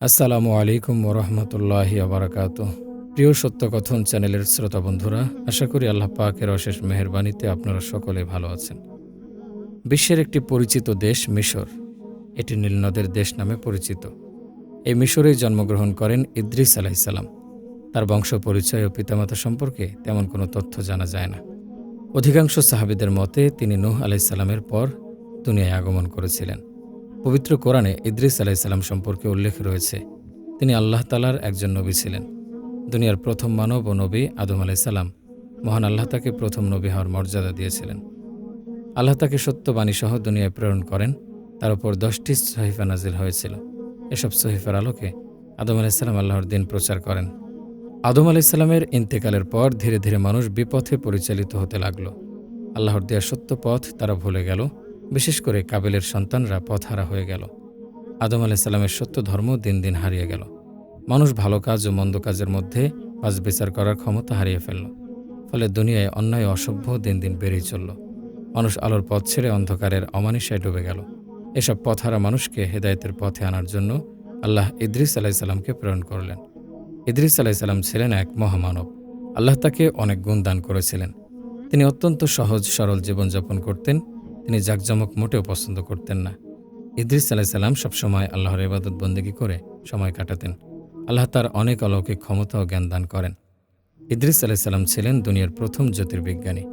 আসসালামু আলাইকুম ওরহমতুল্লাহি আবরাকাত। প্রিয় সত্যকথন চ্যানেলের শ্রোতা বন্ধুরা, আশা করি আল্লাহ পাকের অশেষ মেহরবানিতে আপনারা সকলে ভালো আছেন। বিশ্বের একটি পরিচিত দেশ মিশর। এটি নীলনদের দেশ নামে পরিচিত। এই মিশরেই জন্মগ্রহণ করেন ইদ্রিস আলাইসাল্লাম তার বংশ পরিচয় ও পিতামাতা সম্পর্কে তেমন কোনো তথ্য জানা যায় না। অধিকাংশ সাহাবিদের মতে, তিনি নূহ আলাইসাল্লামের পর দুনিয়ায় আগমন করেছিলেন। পবিত্র কোরআনে ইদ্রিস আলাইসাল্লাম সম্পর্কে উল্লেখ রয়েছে। তিনি আল্লাহ তালার একজন নবী ছিলেন। দুনিয়ার প্রথম মানব ও নবী আদম আলাইসাল্লাম মহান আল্লাহ তাকে প্রথম নবী হওয়ার মর্যাদা দিয়েছিলেন। আল্লাহ তাকে সত্যবাণী সহ দুনিয়ায় প্রেরণ করেন। তার উপর দশটি সহিফা নাজিল হয়েছিল। এসব সহিফার আলোকে আদম আলাইসাল্লাম আল্লাহর দিন প্রচার করেন। আদম আলাইসাল্লামের ইন্তেকালের পর ধীরে ধীরে মানুষ বিপথে পরিচালিত হতে লাগল। আল্লাহর দেয়া সত্য পথ তারা ভুলে গেল। বিশেষ করে কাবিলের সন্তানরা পথহারা হয়ে গেল। আদম আলাইসাল্লামের সত্য ধর্ম দিন দিন হারিয়ে গেল। মানুষ ভালো কাজ ও মন্দ কাজের মধ্যে বাজ বিচার করার ক্ষমতা হারিয়ে ফেলল। ফলে দুনিয়ায় অন্যায় অসভ্য দিন দিন বেড়েই চলল। মানুষ আলোর পথ ছেড়ে অন্ধকারের অমানিসায় ডুবে গেল। এসব পথহারা মানুষকে হেদায়েতের পথে আনার জন্য আল্লাহ ইদ্রিস আলাইসাল্লামকে প্রেরণ করলেন। ইদ্রিস আলাইসাল্লাম ছিলেন এক মহামানব। আল্লাহ তাকে অনেক গুণ দান করেছিলেন। তিনি অত্যন্ত সহজ সরল জীবনযাপন করতেন তিনি জাকজমক মোটেও পছন্দ করতেন না। ইদ্রিস আলাইসাল্লাম সবসময় আল্লাহর ইবাদত বন্দেগী করে সময় কাটাতেন। আল্লাহ তার অনেক অলৌকিক ক্ষমতা ও জ্ঞান দান করেন। ইদ্রিস আলাইসাল্লাম ছিলেন দুনিয়ার প্রথম জ্যোতির্বিজ্ঞানী।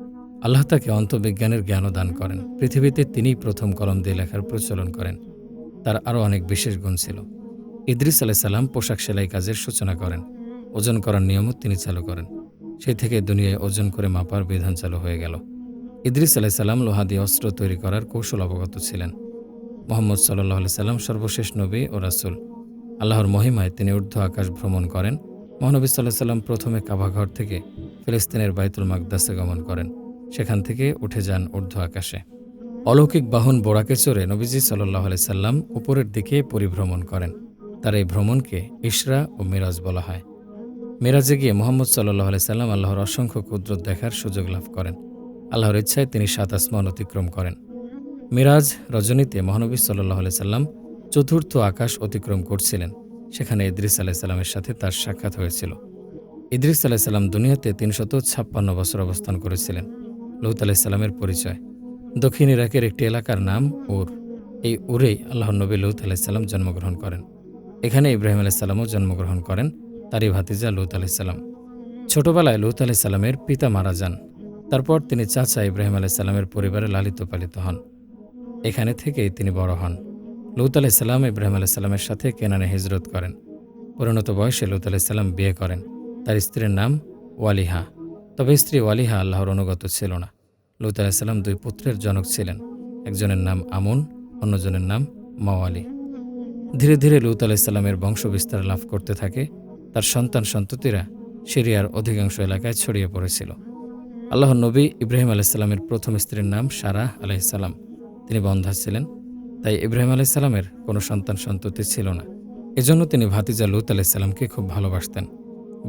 আল্লাহ তাকে অন্তবিজ্ঞানের জ্ঞানও দান করেন। পৃথিবীতে তিনিই প্রথম কলম দিয়ে লেখার প্রচলন করেন। তার আরও অনেক বিশেষ গুণ ছিল। ইদ্রিস আলাইসাল্লাম পোশাক সেলাই কাজের সূচনা করেন। ওজন করার নিয়মও তিনি চালু করেন। সেই থেকে দুনিয়ায় ওজন করে মাপার বিধান চালু হয়ে গেল। ইদ্রিস আলাইসাল্লাম লোহা দিয়ে অস্ত্র তৈরি করার কৌশল অবগত ছিলেন। মোহাম্মদ সাল্লাহ সাল্লাম সর্বশেষ নবী ও রাসুল। আল্লাহর মহিমায় তিনি ঊর্ধ্ব আকাশ ভ্রমণ করেন। মহানবী সাল্লাহ সাল্লাম প্রথমে কাবাঘর থেকে ফিলিস্তিনের বাইতুল মাকদাসে গমন করেন। সেখান থেকে উঠে যান ঊর্ধ্ব আকাশে। অলৌকিক বাহন বোরাকে চড়ে নবীজি সাল্লাহ সাল্লাম উপরের দিকে পরিভ্রমণ করেন। তার এই ভ্রমণকে ইশরা ও মিরাজ বলা হয়। মিরাজে গিয়ে মোহাম্মদ সাল্লাহ সাল্লাম আল্লাহর অসংখ্য কুদরত দেখার সুযোগ লাভ করেন। আল্লাহর ইচ্ছায় তিনি সাত আসমান অতিক্রম করেন। মিরাজ রজনীতে মহানবী সাল্লাহ সাল্লাম চতুর্থ আকাশ অতিক্রম করছিলেন। সেখানে ইদ্রিস আলাহ সাল্লামের সাথে তার সাক্ষাৎ হয়েছিল। ইদ্রিস আলাহ সাল্লাম দুনিয়াতে তিনশত ছাপ্পান্ন বছর অবস্থান করেছিলেন। লৌত আলাহ সাল্লামের পরিচয়। দক্ষিণ ইরাকের একটি এলাকার নাম উর। এই উরেই আল্লাহ নবী আলাইসাল্লাম জন্মগ্রহণ করেন। এখানে ইব্রাহিম আলাইসাল্লামও জন্মগ্রহণ করেন, তারই ভাতিজা লৌত আলাইসাল্লাম ছোটবেলায় লৌত আলাইসাল্লামের পিতা মারা যান। তারপর তিনি চাচা ইব্রাহিম আলাইসাল্লামের পরিবারে লালিত পালিত হন। এখানে থেকেই তিনি বড় হন। লৌত আলাইসাল্লাম ইব্রাহিম আলাইসাল্লামের সাথে কেনানে হিজরত করেন। পরিণত বয়সে লৌত আলাইসাল্লাম বিয়ে করেন। তার স্ত্রীর নাম ওয়ালিহা। তবে স্ত্রী ওয়ালিহা আল্লাহর অনুগত ছিল না। লৌত আলাইসাল্লাম দুই পুত্রের জনক ছিলেন। একজনের নাম আমুন, অন্যজনের নাম মাওয়ালি। ধীরে ধীরে লৌত আলাইসাল্লামের বংশ বিস্তার লাভ করতে থাকে। তার সন্তান সন্ততিরা সিরিয়ার অধিকাংশ এলাকায় ছড়িয়ে পড়েছিল। আল্লাহ নবী ইব্রাহিম আলাইসাল্লামের প্রথম স্ত্রীর নাম সারাহ আলাইসাল্লাম তিনি বন্ধা ছিলেন, তাই ইব্রাহিম আলাইসাল্লামের কোনো সন্তান সন্ততি ছিল না। এজন্য তিনি ভাতিজা লুত আলাইসাল্লামকে খুব ভালোবাসতেন।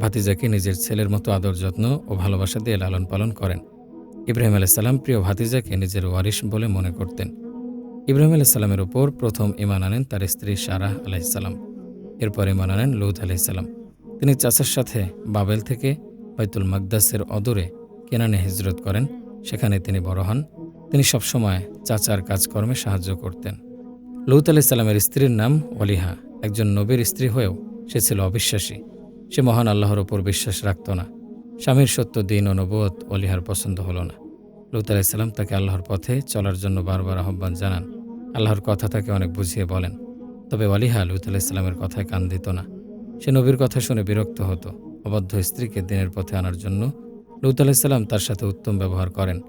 ভাতিজাকে নিজের ছেলের মতো আদর যত্ন ও ভালোবাসা দিয়ে লালন পালন করেন। ইব্রাহিম আলাইসাল্লাম প্রিয় ভাতিজাকে নিজের ওয়ারিশ বলে মনে করতেন। ইব্রাহিম আলাইসাল্লামের ওপর প্রথম ইমান আনেন তার স্ত্রী সারাহ আলাইসাল্লাম এরপর ইমান আনেন লুত আলাইসাল্লাম তিনি চাচার সাথে বাবেল থেকে বাইতুল মাকদাসের অদূরে কেনানে হিজরত করেন, সেখানে তিনি বড় হন। তিনি সবসময় চাচার কাজকর্মে সাহায্য করতেন। লৌত আলি সাল্লামের স্ত্রীর নাম অলিহা একজন নবীর স্ত্রী হয়েও সে ছিল অবিশ্বাসী। সে মহান আল্লাহর ওপর বিশ্বাস রাখত না। স্বামীর সত্য, দিন ও নবত অলিহার পছন্দ হলো না। লৌত আলাইসাল্লাম তাকে আল্লাহর পথে চলার জন্য বারবার আহ্বান জানান। আল্লাহর কথা তাকে অনেক বুঝিয়ে বলেন। তবে অলিহা লুত আলাইসাল্লামের কথায় কান দিত না। সে নবীর কথা শুনে বিরক্ত হতো। অবদ্ধ স্ত্রীকে দিনের পথে আনার জন্য লুত আলাইসাল্লাম তার সাথে উত্তম ব্যবহার করেন।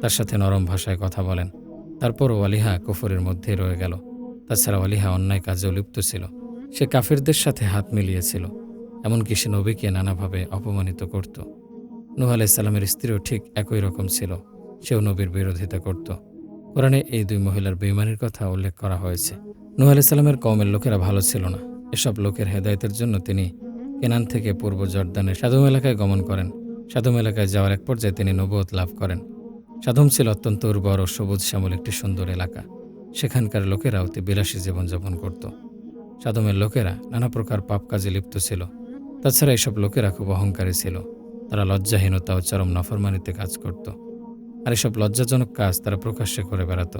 তার সাথে নরম ভাষায় কথা বলেন। তারপর ওয়ালিহা কুফরের মধ্যে রয়ে গেল। তাছাড়া ওয়ালিহা অন্যায় কাজেও লিপ্ত ছিল। সে কাফিরদের সাথে হাত মিলিয়েছিল। এমনকি সে নবীকে নানাভাবে অপমানিত করত। নুহ আলাইসাল্লামের স্ত্রীও ঠিক একই রকম ছিল। সেও নবীর বিরোধিতা করত। কোরআনে এই দুই মহিলার বেইমানির কথা উল্লেখ করা হয়েছে। নুহ আলাইসাল্লামের কওমের লোকেরা ভালো ছিল না। এসব লোকের হেদায়তের জন্য তিনি কেনান থেকে পূর্ব জর্দানের সাধু এলাকায় গমন করেন। সাধুম এলাকায় যাওয়ার এক পর্যায়ে তিনি নবুয়ত লাভ করেন। সাধুম ছিল অত্যন্ত উর্বর ও সবুজ শ্যামল একটি সুন্দর এলাকা। সেখানকার লোকেরা অতি বিলাসী জীবনযাপন করত। সাদমের লোকেরা নানা প্রকার পাপ কাজে লিপ্ত ছিল। তাছাড়া এসব লোকেরা খুব অহংকারী ছিল। তারা লজ্জাহীনতা ও চরম নাফরমানিতে কাজ করত। আর এসব লজ্জাজনক কাজ তারা প্রকাশ্যে করে বেড়াত।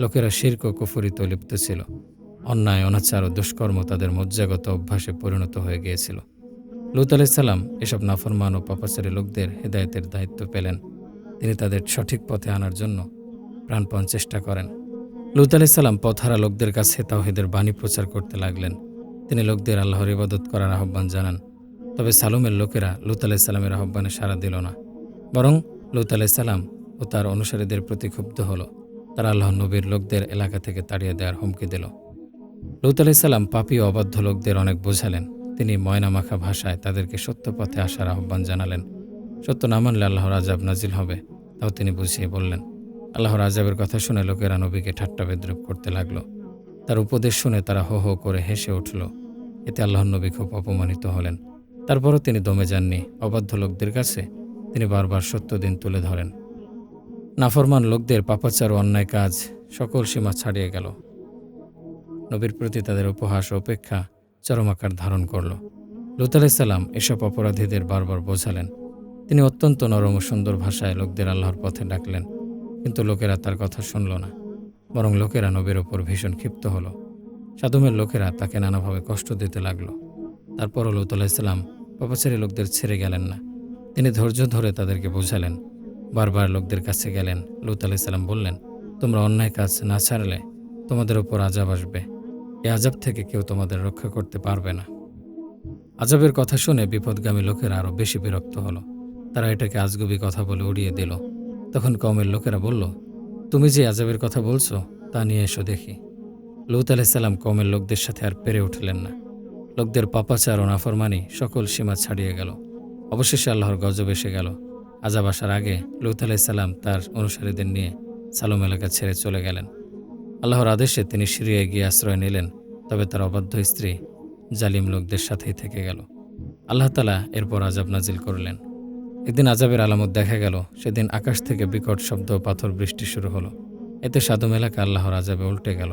লোকেরা শির্ক কুফুরিতে লিপ্ত ছিল। অন্যায়, অনাচার ও দুষ্কর্ম তাদের মজ্জাগত অভ্যাসে পরিণত হয়ে গিয়েছিল। লুত আলাইসাল্লাম এসব নাফরমান ও পাপাচারী লোকদের হেদায়েতের দায়িত্ব পেলেন। তিনি তাদের সঠিক পথে আনার জন্য প্রাণপণ চেষ্টা করেন। লুত আলাইসাল্লাম পথহারা লোকদের কাছে তাওহিদের বাণী প্রচার করতে লাগলেন। তিনি লোকদের আল্লাহর ইবাদত করার আহ্বান জানান। তবে সালুমের লোকেরা লুত আলাইসাল্লামের আহ্বানে সাড়া দিল না। বরং লুত আলাইসাল্লাম ও তার অনুসারীদের প্রতি ক্ষুব্ধ হল। তারা আল্লাহ নবীর লোকদের এলাকা থেকে তাড়িয়ে দেওয়ার হুমকি দিল। লুত আলাইসাল্লাম পাপী অবাধ্য লোকদের অনেক বোঝালেন। তিনি ময়নামাখা ভাষায় তাদেরকে সত্য পথে আসার আহ্বান জানালেন। সত্য না মানলে আল্লাহর আজাব নাজিল হবে, তাও তিনি বুঝিয়ে বললেন, আল্লাহর আজাবের কথা শুনে লোকেরা নবীকে ঠাট্টা বিদ্রুপ করতে লাগল। তার উপদেশ শুনে তারা হো হো করে হেসে উঠল। এতে আল্লাহর নবী খুব অপমানিত হলেন। তারপরও তিনি দমে যাননি। অবাধ্য লোকদের কাছে তিনি বারবার সত্য দিন তুলে ধরেন। নাফরমান লোকদের পাপাচার ও অন্যায় কাজ সকল সীমা ছাড়িয়ে গেল। নবীর প্রতি তাদের উপহাস ও উপেক্ষা চরম আকার ধারণ করল। লুত আলাইসাল্লাম এসব অপরাধীদের বারবার বোঝালেন। তিনি অত্যন্ত নরম ও সুন্দর ভাষায় লোকদের আল্লাহর পথে ডাকলেন, কিন্তু লোকেরা তার কথা শুনল না, বরং লোকেরা নবীর ওপর ভীষণ ক্ষিপ্ত হলো। সাদুমের লোকেরা তাকে নানাভাবে কষ্ট দিতে লাগল। তারপরও লুত আলাইসাল্লাম পাপাচারী লোকদের ছেড়ে গেলেন না। তিনি ধৈর্য ধরে তাদেরকে বোঝালেন। বারবার লোকদের কাছে গেলেন, লুত আলাইসাল্লাম বললেন, তোমরা অন্যায় কাজ না ছাড়লে তোমাদের ওপর আজাব আসবে। এই আজাব থেকে কেউ তোমাদের রক্ষা করতে পারবে না। আজাবের কথা শুনে বিপদগামী লোকেরা আরও বেশি বিরক্ত হলো। তারা এটাকে আজগুবি কথা বলে উড়িয়ে দিল। তখন কমের লোকেরা বলল, তুমি যে আজাবের কথা বলছো, তা নিয়ে এসো দেখি। লুত আলাইসাল্লাম কমের লোকদের সাথে আর পেরে উঠলেন না। লোকদের পাপাচার ও নাফরমানি সকল সীমা ছাড়িয়ে গেল। অবশেষে আল্লাহর গজব এসে গেল। আজাব আসার আগে লুত আলাইসাল্লাম তার অনুসারীদের নিয়ে সালম এলাকা ছেড়ে চলে গেলেন। আল্লাহর আদেশে তিনি সিরিয়ায় গিয়ে আশ্রয় নিলেন, তবে তার অবাধ্য স্ত্রী জালিম লোকদের সাথেই থেকে গেল। আল্লাহ তালা এরপর আজাব নাজিল করলেন। একদিন আজাবের আলামত দেখা গেল, সেদিন আকাশ থেকে বিকট শব্দ পাথর বৃষ্টি শুরু হলো। এতে সাদম এলাকা আল্লাহর আজাবে উল্টে গেল।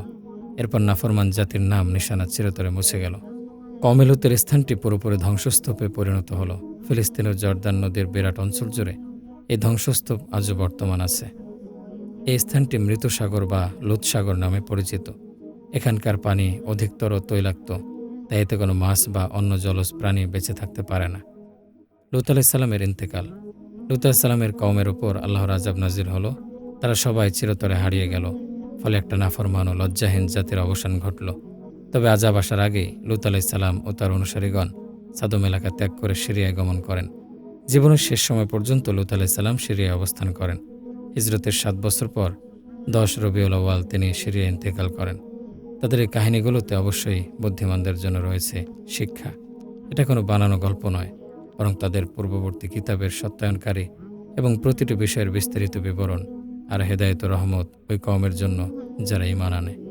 এরপর নাফরমান জাতির নাম, নিশানা চিরতরে মুছে গেল। কমেলুতের স্থানটি পুরোপুরি ধ্বংসস্তূপে পরিণত হলো। ফিলিস্তিনের জর্দান নদীর বিরাট অঞ্চল জুড়ে এই ধ্বংসস্তূপ আজও বর্তমান আছে। এই স্থানটি মৃত সাগর বা লুৎসাগর নামে পরিচিত। এখানকার পানি অধিকতর তৈলাক্ত, তাই এতে কোনো মাছ বা অন্য জলজ প্রাণী বেঁচে থাকতে পারে না। লুত আলাইসাল্লামের ইন্তেকাল। লুত আলাইসাল্লামের কওমের ওপর আল্লাহর আজাব নাজির হলো। তারা সবাই চিরতরে হারিয়ে গেল, ফলে একটা নাফরমান ও লজ্জাহীন জাতির অবসান ঘটল। তবে আজাব আসার আগেই লুত আলাইসাল্লাম ও তার অনুসারীগণ সাদম এলাকা ত্যাগ করে সিরিয়ায় গমন করেন। জীবনের শেষ সময় পর্যন্ত লুত আলাইসাল্লাম সিরিয়ায় অবস্থান করেন। হিজরতের সাত বছর পর দশ রবিউল আওয়াল তিনি সিরিয়া ইন্তেকাল করেন। তাদের এই কাহিনীগুলোতে অবশ্যই বুদ্ধিমানদের জন্য রয়েছে শিক্ষা। এটা কোনো বানানো গল্প নয়, বরং তাদের পূর্ববর্তী কিতাবের সত্যায়নকারী এবং প্রতিটি বিষয়ের বিস্তারিত বিবরণ আর হেদায়ত রহমত ওই কমের জন্য যারা ইমান আনে।